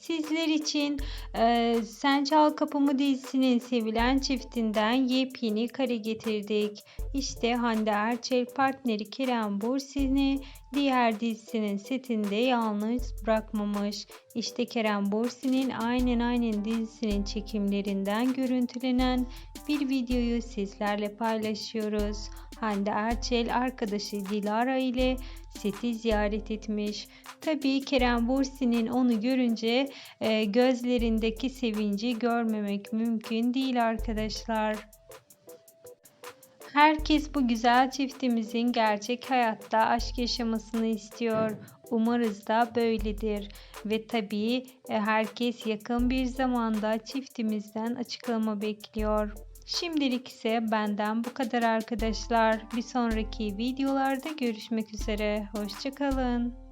Sizler için e, Sen Çal Kapımı dizisinin sevilen çiftinden yepyeni kare getirdik. İşte Hande Erçel partneri Kerem Bursin'i diğer dizisinin setinde yalnız bırakmamış. İşte Kerem Bursin'in Aynen Aynen dizisinin çekimlerinden görüntülenen bir videoyu sizlerle paylaşıyoruz. Hande Erçel arkadaşı Dilara ile seti ziyaret etmiş. Tabii Kerem Bursi'nin onu görünce e, gözlerindeki sevinci görmemek mümkün değil arkadaşlar. Herkes bu güzel çiftimizin gerçek hayatta aşk yaşamasını istiyor. Umarız da böyledir. Ve tabii e, herkes yakın bir zamanda çiftimizden açıklama bekliyor. Şimdilik ise benden bu kadar arkadaşlar. Bir sonraki videolarda görüşmek üzere. Hoşçakalın.